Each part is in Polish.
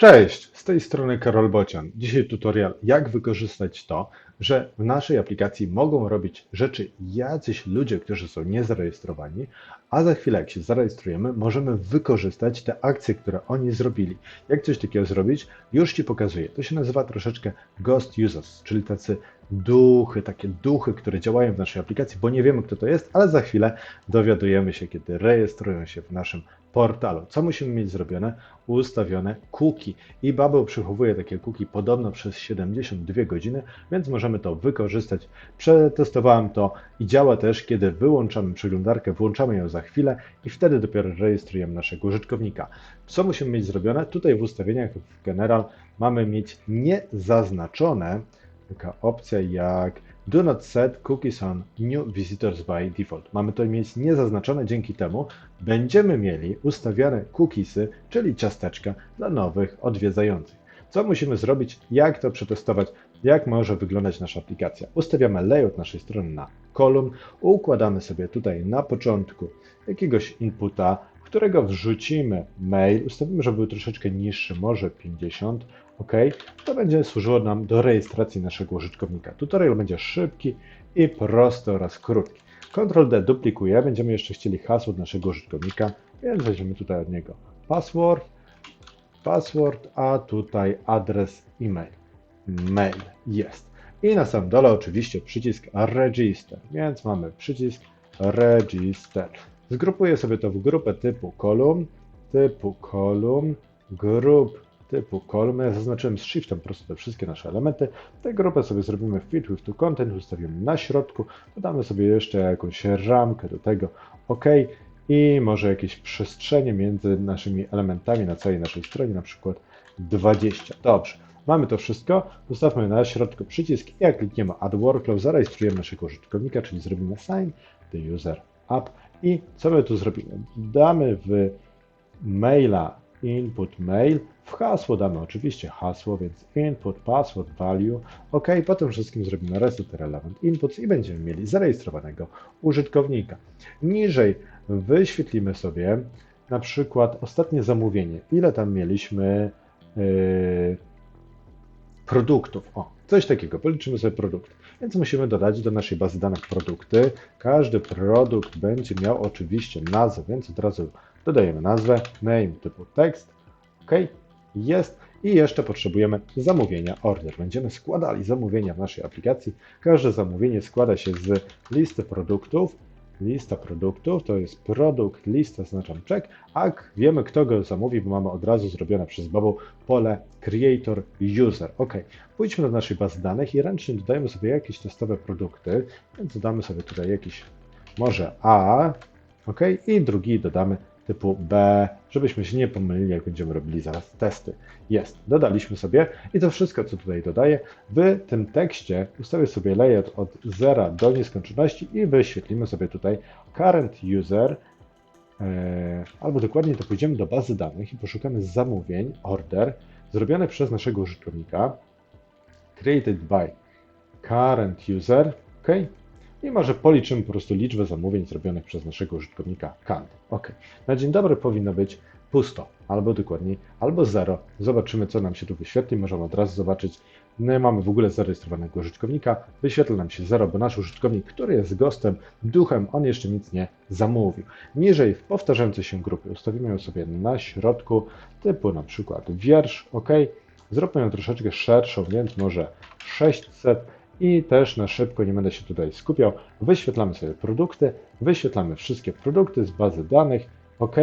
Cześć, z tej strony Karol Bocian. Dzisiaj tutorial, jak wykorzystać to, że w naszej aplikacji mogą robić rzeczy jacyś ludzie, którzy są niezarejestrowani, a za chwilę, jak się zarejestrujemy, możemy wykorzystać te akcje, które oni zrobili. Jak coś takiego zrobić, już Ci pokazuję. To się nazywa troszeczkę ghost users, czyli tacy duchy, takie duchy, które działają w naszej aplikacji, bo nie wiemy, kto to jest, ale za chwilę dowiadujemy się, kiedy rejestrują się w naszym portalu. Co musimy mieć zrobione? Ustawione cookie. I Bubble przechowuje takie cookie podobno przez 72 godziny, więc możemy to wykorzystać. Przetestowałem to i działa też, kiedy wyłączamy przeglądarkę, włączamy ją za chwilę i wtedy dopiero rejestrujemy naszego użytkownika. Co musimy mieć zrobione? Tutaj w ustawieniach w General mamy mieć niezaznaczone taka opcja jak Do not set cookies on new visitors by default. Mamy to mieć niezaznaczone, dzięki temu będziemy mieli ustawiane cookiesy, czyli ciasteczka dla nowych odwiedzających. Co musimy zrobić, jak to przetestować, jak może wyglądać nasza aplikacja. Ustawiamy layout naszej strony na kolumn, układamy sobie tutaj na początku jakiegoś inputa, którego wrzucimy mail, ustawimy, żeby był troszeczkę niższy, może 50, OK, to będzie służyło nam do rejestracji naszego użytkownika. Tutorial będzie szybki i prosty oraz krótki. Ctrl D duplikuje, będziemy jeszcze chcieli hasło naszego użytkownika, więc weźmiemy tutaj od niego password, password, a tutaj adres e-mail. Mail jest. I na samym dole oczywiście przycisk register, więc mamy przycisk register. Zgrupuję sobie to w grupę typu kolumn, typu kolumn, grup typu kolumny. Zaznaczyłem z shiftem po prostu te wszystkie nasze elementy. Tę grupę sobie zrobimy fit with to content, ustawimy na środku, dodamy sobie jeszcze jakąś ramkę do tego, OK i może jakieś przestrzenie między naszymi elementami na całej naszej stronie, na przykład 20. Dobrze. Mamy to wszystko, ustawmy na środku przycisk i jak klikniemy Add Workflow, zarejestrujemy naszego użytkownika, czyli zrobimy Sign the User Up i co my tu zrobimy? Damy w maila input mail, w hasło damy oczywiście hasło, więc input password value, OK, po tym wszystkim zrobimy reset relevant inputs i będziemy mieli zarejestrowanego użytkownika. Niżej wyświetlimy sobie na przykład ostatnie zamówienie, ile tam mieliśmy yy, produktów. O, coś takiego, policzymy sobie produkty. Więc musimy dodać do naszej bazy danych produkty. Każdy produkt będzie miał oczywiście nazwę, więc od razu dodajemy nazwę, name typu tekst, OK, jest i jeszcze potrzebujemy zamówienia order. Będziemy składali zamówienia w naszej aplikacji. Każde zamówienie składa się z listy produktów. Lista produktów to jest produkt, lista, zaznaczam check, a wiemy kto go zamówi, bo mamy od razu zrobione przez Bubble pole creator user. OK, pójdźmy do naszej bazy danych i ręcznie dodajemy sobie jakieś testowe produkty, więc dodamy sobie tutaj jakiś może A, OK, i drugi dodamy typu B, żebyśmy się nie pomylili, jak będziemy robili zaraz testy. Jest, dodaliśmy sobie i to wszystko, co tutaj dodaję, w tym tekście ustawię sobie layout od 0 do nieskończoności i wyświetlimy sobie tutaj current user, e, albo dokładnie to pójdziemy do bazy danych i poszukamy zamówień, order, zrobionych przez naszego użytkownika, created by current user, ok, i może policzymy po prostu liczbę zamówień zrobionych przez naszego użytkownika Kant. OK. Na dzień dobry powinno być pusto, albo dokładniej, albo zero. Zobaczymy, co nam się tu wyświetli. Możemy od razu zobaczyć, no mamy w ogóle zarejestrowanego użytkownika. Wyświetla nam się zero, bo nasz użytkownik, który jest ghostem, duchem, on jeszcze nic nie zamówił. Niżej w powtarzającej się grupie ustawimy ją sobie na środku, typu na przykład wiersz, OK. Zróbmy ją troszeczkę szerszą, więc może 600 i też na szybko, nie będę się tutaj skupiał, wyświetlamy sobie produkty, wyświetlamy wszystkie produkty z bazy danych, OK,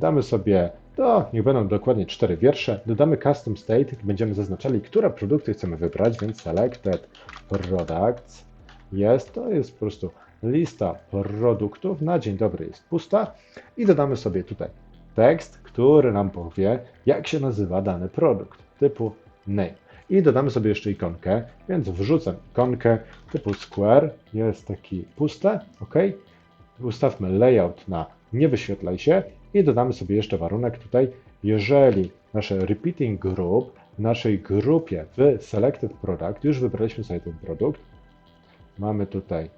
damy sobie, to niech będą dokładnie cztery wiersze, dodamy custom state, będziemy zaznaczali, które produkty chcemy wybrać, więc selected products. Jest, to jest po prostu lista produktów, na dzień dobry jest pusta. I dodamy sobie tutaj tekst, który nam powie, jak się nazywa dany produkt, typu name. I dodamy sobie jeszcze ikonkę, więc wrzucam ikonkę typu square, jest taki puste, ok. Ustawmy layout na nie wyświetlaj się i dodamy sobie jeszcze warunek tutaj, jeżeli nasze repeating group, w naszej grupie w selected product, już wybraliśmy sobie ten produkt, mamy tutaj,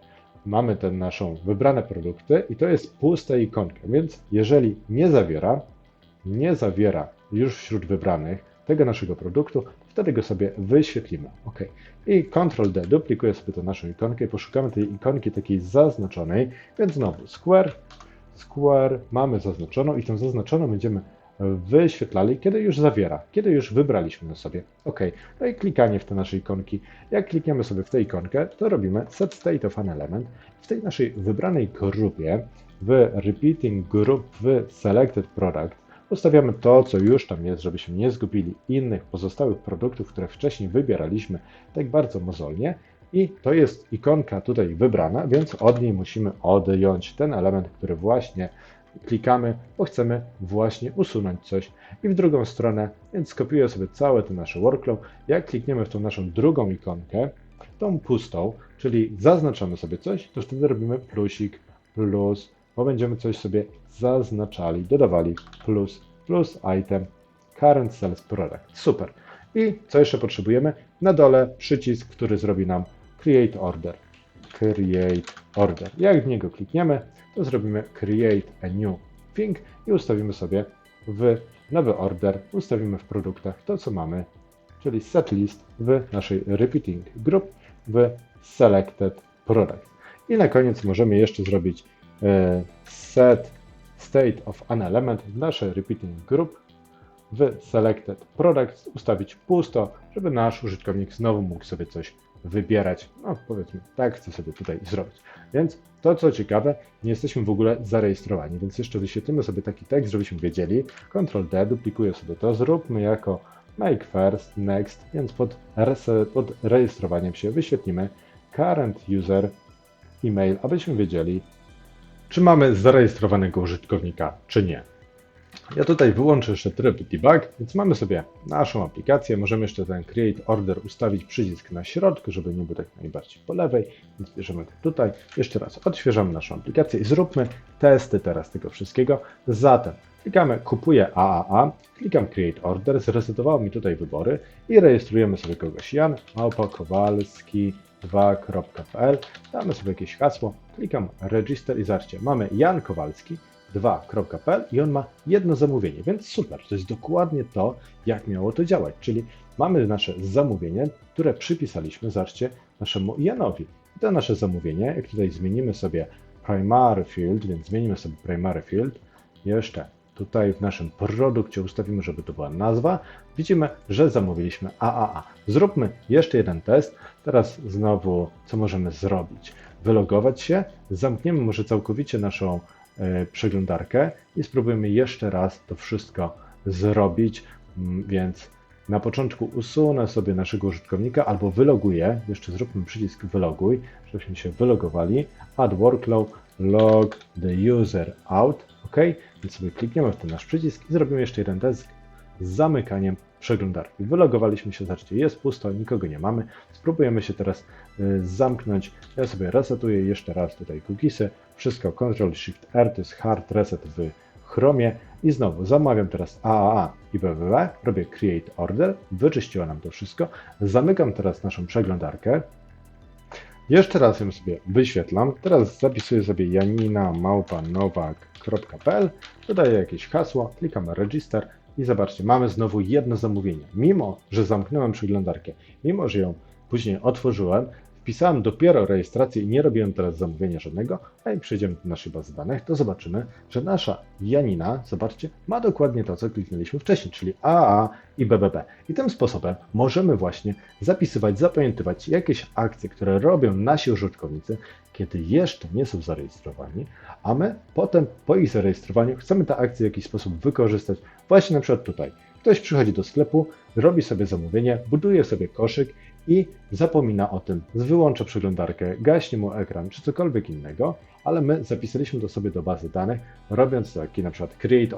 mamy ten naszą wybrane produkty i to jest pusta ikonka, więc jeżeli nie zawiera, nie zawiera już wśród wybranych tego naszego produktu, wtedy go sobie wyświetlimy. OK. I Ctrl D duplikuję sobie tę naszą ikonkę i poszukamy tej ikonki takiej zaznaczonej, więc znowu Square, Square mamy zaznaczoną i tą zaznaczoną będziemy wyświetlali, kiedy już zawiera, kiedy już wybraliśmy sobie. OK. No i klikanie w te nasze ikonki. Jak klikniemy sobie w tę ikonkę, to robimy set state of an element. W tej naszej wybranej grupie, w repeating group w selected product, ustawiamy to, co już tam jest, żebyśmy nie zgubili innych pozostałych produktów, które wcześniej wybieraliśmy tak bardzo mozolnie. I to jest ikonka tutaj wybrana, więc od niej musimy odjąć ten element, który właśnie klikamy, bo chcemy właśnie usunąć coś. I w drugą stronę, więc skopiuję sobie całe to nasze workflow. Jak klikniemy w tą naszą drugą ikonkę, tą pustą, czyli zaznaczamy sobie coś, to wtedy robimy plusik, plus, bo będziemy coś sobie zaznaczali, dodawali plus, plus item, current sales product. Super. I co jeszcze potrzebujemy? Na dole przycisk, który zrobi nam create order. Create Order. Jak w niego klikniemy, to zrobimy Create a New Thing i ustawimy sobie w nowy order, ustawimy w produktach to, co mamy, czyli set list w naszej repeating group w selected product. I na koniec możemy jeszcze zrobić e, set state of an element w naszej repeating group w selected product, ustawić pusto, żeby nasz użytkownik znowu mógł sobie coś wybierać. No powiedzmy, tak chcę sobie tutaj zrobić. Więc to, co ciekawe, nie jesteśmy w ogóle zarejestrowani, więc jeszcze wyświetlimy sobie taki tekst, żebyśmy wiedzieli. Ctrl D, duplikuję sobie to, zróbmy jako make first, next, więc pod, pod rejestrowaniem się wyświetlimy current user email, abyśmy wiedzieli, czy mamy zarejestrowanego użytkownika, czy nie. Ja tutaj wyłączę jeszcze tryb debug, więc mamy sobie naszą aplikację. Możemy jeszcze ten create order ustawić przycisk na środku, żeby nie był tak najbardziej po lewej. Więc bierzemy to tutaj. Jeszcze raz odświeżamy naszą aplikację i zróbmy testy teraz tego wszystkiego. Zatem klikamy kupuję AAA, klikam create order, zresetowało mi tutaj wybory i rejestrujemy sobie kogoś Jan Małpa Kowalski 2.pl, damy sobie jakieś hasło, klikam register i zobaczcie, mamy Jan Kowalski, 2.pl i on ma jedno zamówienie, więc super, to jest dokładnie to, jak miało to działać, czyli mamy nasze zamówienie, które przypisaliśmy, zobaczcie, naszemu Janowi. I to nasze zamówienie, jak tutaj zmienimy sobie primary field, więc zmienimy sobie primary field, jeszcze tutaj w naszym produkcie ustawimy, żeby to była nazwa, widzimy, że zamówiliśmy AAA. Zróbmy jeszcze jeden test. Teraz znowu, co możemy zrobić? Wylogować się, zamkniemy może całkowicie naszą E, przeglądarkę i spróbujemy jeszcze raz to wszystko zrobić, mm, więc na początku usunę sobie naszego użytkownika albo wyloguję, jeszcze zróbmy przycisk wyloguj, żebyśmy się wylogowali, add workload, log the user out, ok, więc sobie klikniemy w ten nasz przycisk i zrobimy jeszcze jeden test z zamykaniem przeglądarki. Wylogowaliśmy się, zobaczcie, jest pusto, nikogo nie mamy. Spróbujemy się teraz y, zamknąć. Ja sobie resetuję jeszcze raz tutaj cookiesy. Wszystko Ctrl Shift R to jest hard reset w Chromie i znowu zamawiam teraz AAA i BBB, robię Create Order, wyczyściło nam to wszystko. Zamykam teraz naszą przeglądarkę. Jeszcze raz ją sobie wyświetlam. Teraz zapisuję sobie janina dodaję jakieś hasło, klikam Register i zobaczcie, mamy znowu jedno zamówienie. Mimo, że zamknąłem przeglądarkę, mimo, że ją później otworzyłem, wpisałem dopiero rejestrację i nie robiłem teraz zamówienia żadnego, a jak przejdziemy do naszej bazy danych, to zobaczymy, że nasza Janina, zobaczcie, ma dokładnie to, co kliknęliśmy wcześniej, czyli AA i BBB. I tym sposobem możemy właśnie zapisywać, zapamiętywać jakieś akcje, które robią nasi użytkownicy, kiedy jeszcze nie są zarejestrowani, a my potem po ich zarejestrowaniu chcemy te akcje w jakiś sposób wykorzystać, właśnie na przykład tutaj. Ktoś przychodzi do sklepu, robi sobie zamówienie, buduje sobie koszyk i zapomina o tym, wyłącza przeglądarkę, gaśnie mu ekran czy cokolwiek innego, ale my zapisaliśmy to sobie do bazy danych, robiąc taki na przykład create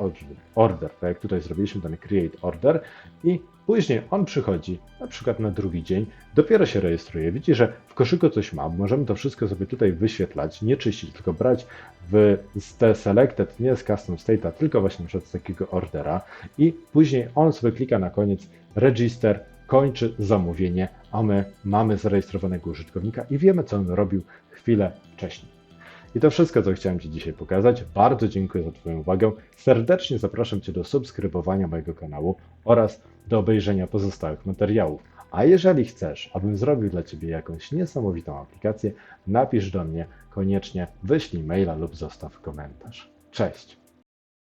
order, tak jak tutaj zrobiliśmy ten create order i później on przychodzi na przykład na drugi dzień, dopiero się rejestruje, widzi, że w koszyku coś ma, możemy to wszystko sobie tutaj wyświetlać, nie czyścić, tylko brać w z te selected, nie z custom state'a, tylko właśnie na z takiego ordera i później on sobie klika na koniec register, kończy zamówienie, a my mamy zarejestrowanego użytkownika i wiemy, co on robił chwilę wcześniej. I to wszystko, co chciałem Ci dzisiaj pokazać. Bardzo dziękuję za Twoją uwagę. Serdecznie zapraszam Cię do subskrybowania mojego kanału oraz do obejrzenia pozostałych materiałów. A jeżeli chcesz, abym zrobił dla Ciebie jakąś niesamowitą aplikację, napisz do mnie koniecznie, wyślij maila lub zostaw komentarz. Cześć!